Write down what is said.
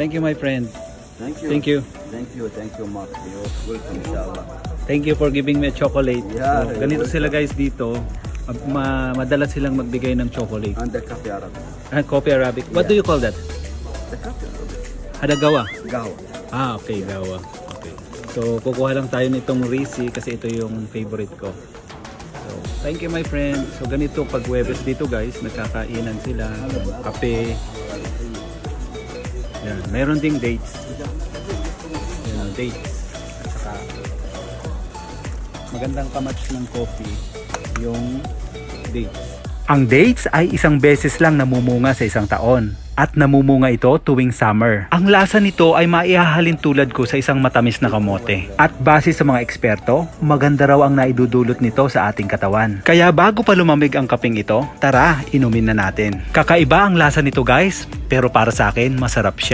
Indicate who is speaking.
Speaker 1: Thank you my friend.
Speaker 2: Thank you.
Speaker 1: Thank you.
Speaker 2: Thank you. Thank you, Mark. You're welcome, inshallah.
Speaker 1: Thank you for giving me a chocolate.
Speaker 2: Yeah,
Speaker 1: so, ganito
Speaker 2: welcome.
Speaker 1: sila guys dito. Ma- ma- madalas silang magbigay ng chocolate.
Speaker 2: And the coffee Arab.
Speaker 1: Ah, coffee Arabic. What do you call that?
Speaker 2: The coffee Arab.
Speaker 1: Hadagawa.
Speaker 2: Gawa.
Speaker 1: Ah, okay, gawa. Okay. So, kukuha lang tayo nitong Risi kasi ito yung favorite ko. So, thank you my friend. So, ganito pag Webes dito guys, nagkakainan sila, kape. Yan, meron ding dates. Yan, dates. At saka, magandang kamatch ng coffee, yung dates.
Speaker 3: Ang dates ay isang beses lang namumunga sa isang taon at namumunga ito tuwing summer. Ang lasa nito ay maihahalin tulad ko sa isang matamis na kamote. At base sa mga eksperto, maganda raw ang naidudulot nito sa ating katawan. Kaya bago pa lumamig ang kaping ito, tara, inumin na natin. Kakaiba ang lasa nito guys, pero para sa akin masarap siya.